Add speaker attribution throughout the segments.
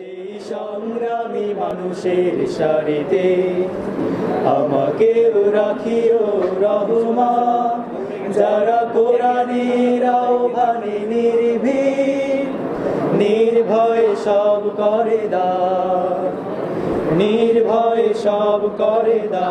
Speaker 1: সেই সংগ্রামী মানুষের সারিতে আমাকেও রাখিও রহমা। যারা কোরআনের আহ্বানে নির্ভীক, নির্ভয় সব করে দা। নির্ভয় সব করে দা।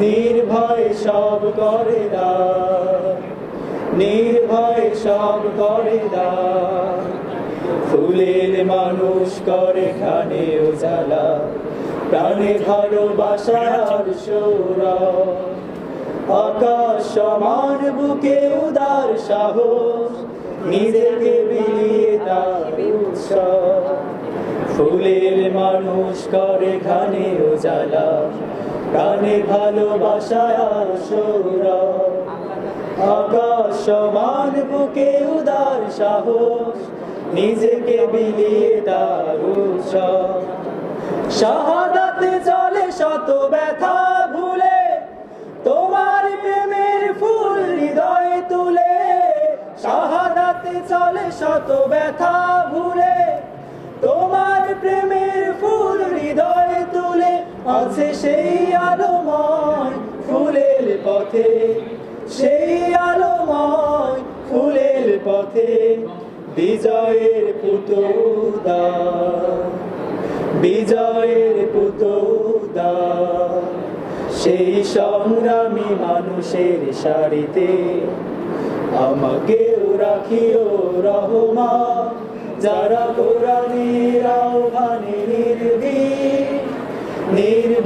Speaker 1: নির্ভয় সব করে দা। নির্ভয় সব করে দা। ফুলের মানুষ করে খানে উজালা, প্রাণে ভালোবাসার সৌরা আকাশ সমান, বুকে উদার সাহস, নিজেকে বিলিয়ে তার উৎসব। ফুলের মানুষ করে খানে উজালা প্রাণে ভালোবাসায় সৌরা আকাশ সমান, বুকে উদার সাহস, নিজেকে বিলিয়ে তার উৎসব চলে শত ব্যথা ভুলে, তোমার প্রেমের ফুল হৃদয়ে তুলে। শাহাদাতে চলে শত ব্যথা ভুলে আছে সেই আলোময় ফুলের পথে, সেই আলোময় ফুলের পথে বিজয়ের পুতুদা বিজয়ের পুতুদা সেই সংগ্রামী মানুষের সারিতে আমাকেও রাখিও রহমা, যারা কোরআনের